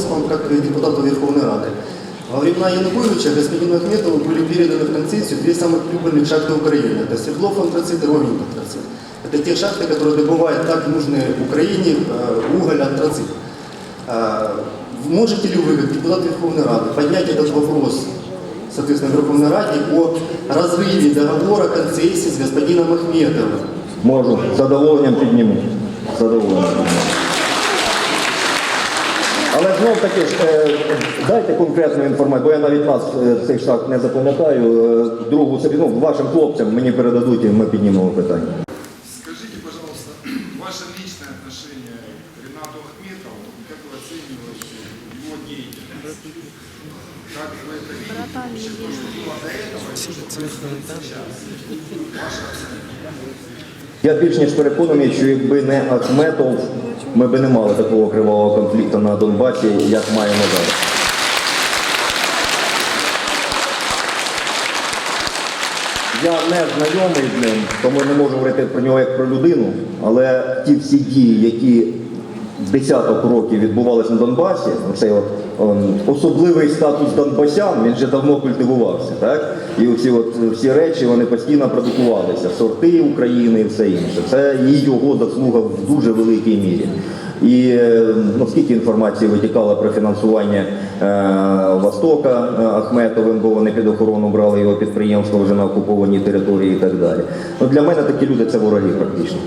вопрос к вам как к депутату Верховной Рады. Во времена Януковича господину Ахметову были переданы в концессию две самых прибыльных шахты Украины. Это Свердлов антрацит и Ровень антрацит. Это те шахты, которые добывают так нужные Украине э, уголь, антрацит. Э, Можете ли вы, как депутат Верховной Рады, поднять этот вопрос, соответственно, в Верховной Раде о разрыве договора концессии с господином Ахметовым? Можу, з задоволенням підніму. З задоволенням підніму. Але знов таки ж, е, дайте конкретну інформацію, бо я навіть нас е, цих шахт не запам'ятаю. Е, Другу собі, ну, вашим хлопцям мені передадуть і ми піднімемо питання. Скажите, пожалуйста, ваше личное отношение к Ренату Ахметову, как вы оцениваете его деятельность? Как вы это видите? Вообще то, что было до этого, и то, что происходит сейчас. Ваша оценка? Я більш ніж переконаний, що якби не Ахметов, ми би не мали такого кривавого конфлікту на Донбасі, як маємо зараз. Я не знайомий з ним, тому не можу говорити про нього як про людину, але ті всі дії, які десяток років відбувалися на Донбасі, цей от особливий статус Донбасян, він вже давно культивувався, так? І оці от всі речі вони постійно продукувалися, сорти України і все інше. Це і його заслуга в дуже великій мірі. І е, ну, інформації витікало про фінансування е, Востока е, Ахметовим, бо вони під охорону брали його підприємство вже на окупованій території і так далі. Ну, для мене такі люди це вороги практично.